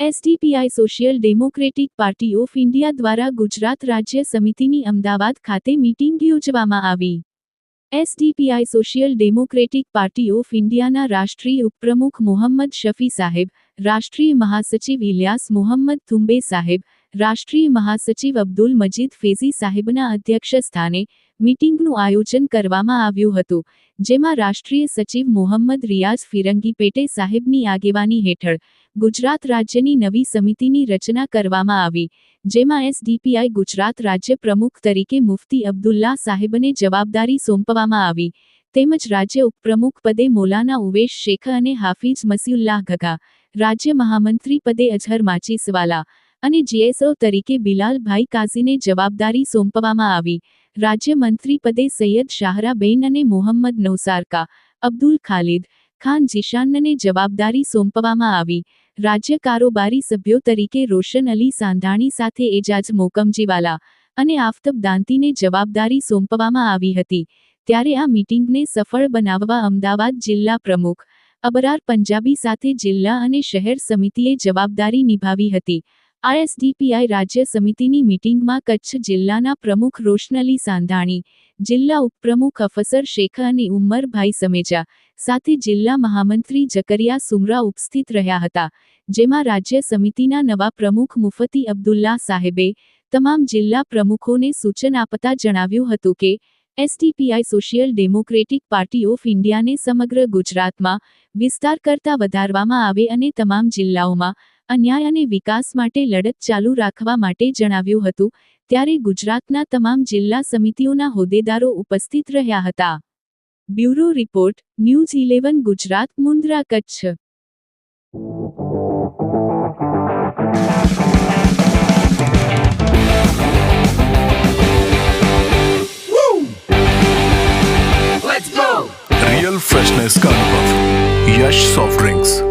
SDPI social democratic party of India દ્વારા ગુજરાત રાજ્ય સમિતિની અમદાવાદ ખાતે મીટિંગ યોજવામાં આવી. SDPI social democratic party of ઇન્ડિયાના રાષ્ટ્રીય ઉપપ્રમુખ મોહમ્મદ શફી સાહેબ, રાષ્ટ્રીય મહાસચિવ ઇલિયાસ મોહમ્મદ થુંબે સાહેબ રાષ્ટ્રીય મહાસચિવ અબ્દુલ મજીદ ફેઝી સાહેબના અધ્યક્ષ સ્થાને મીટિંગનું આયોજન કરવામાં આવ્યું હતું, જેમાં રાષ્ટ્રીય સચિવ મોહમ્મદ રિયાઝ ફિરંગી પેટે સાહેબની આગેવાની હેઠળ ગુજરાત રાજ્યની નવી સમિતિની રચના કરવામાં આવી, જેમાં એસડીપીઆઈ ગુજરાત રાજ્ય પ્રમુખ તરીકે મુફતી અબ્દુલ્લા સાહેબને જવાબદારી સોંપવામાં આવી, તેમજ રાજ્ય ઉપપ્રમુખ પદે મોલાના ઉવેશ શેખ અને હાફિઝ મસીઉલ્લાહ ઘગા રાજ્ય મહામંત્રી પદે અઝહર માચીસવાલા અને જીએસઓ તરીકે બિલાલભાઈ કાઝીને જવાબદારી સોંપવામાં આવી. રાજ્ય મંત્રી પદે સૈયદ શાહરાબેન અને મોહમ્મદ નૌસારકા, અબ્દુલ ખાલિદ ખાન જીશાનને જવાબદારી સોંપવામાં આવી. રાજ્ય કારોબારી સભ્યો તરીકે રોશન અલી સાંધાણી સાથે એજાજ મોકમજીવાલા અને આફતબ દાંતીને જવાબદારી સોંપવામાં આવી હતી. ત્યારે આ મીટિંગને સફળ બનાવવા અમદાવાદ જિલ્લા પ્રમુખ અબરાર પંજાબી સાથે જિલ્લા અને શહેર સમિતિએ જવાબદારી નિભાવી હતી. આરએસડીપીઆઈ રાજ્ય સમિતિની મીટિંગમાં કચ્છ જિલ્લાના પ્રમુખ રોશનલી સાંધાણી, જિલ્લા ઉપપ્રમુખ અફસર શેખ અને ઉમ્મરભાઈ સમેજા સાથે જિલ્લા મહામંત્રી જકરિયા સુમરા ઉપસ્થિત રહ્યા હતા, જેમાં રાજ્ય સમિતિના નવા પ્રમુખ મુફતી અબ્દુલ્લા સાહેબે તમામ જિલ્લા પ્રમુખોને સૂચન આપતા જણાવ્યું હતું કે STPI social democratic party of ઇન્ડિયાને સમગ્ર ગુજરાતમાં વિસ્તાર કરતા વધારવામાં આવે અને તમામ જિલ્લાઓમાં અન્યાય અને વિકાસ માટે લડત ચાલુ રાખવા માટે જણાવ્યું હતું ત્યારે ગુજરાતના તમામ જિલ્લા સમિતિઓના હોદ્દેદારો ઉપસ્થિત રહ્યા હતા bureau report News Eleven Gujarat Mundra Kutch real freshness का अनुभव यश सॉफ्ट ड्रिंक्स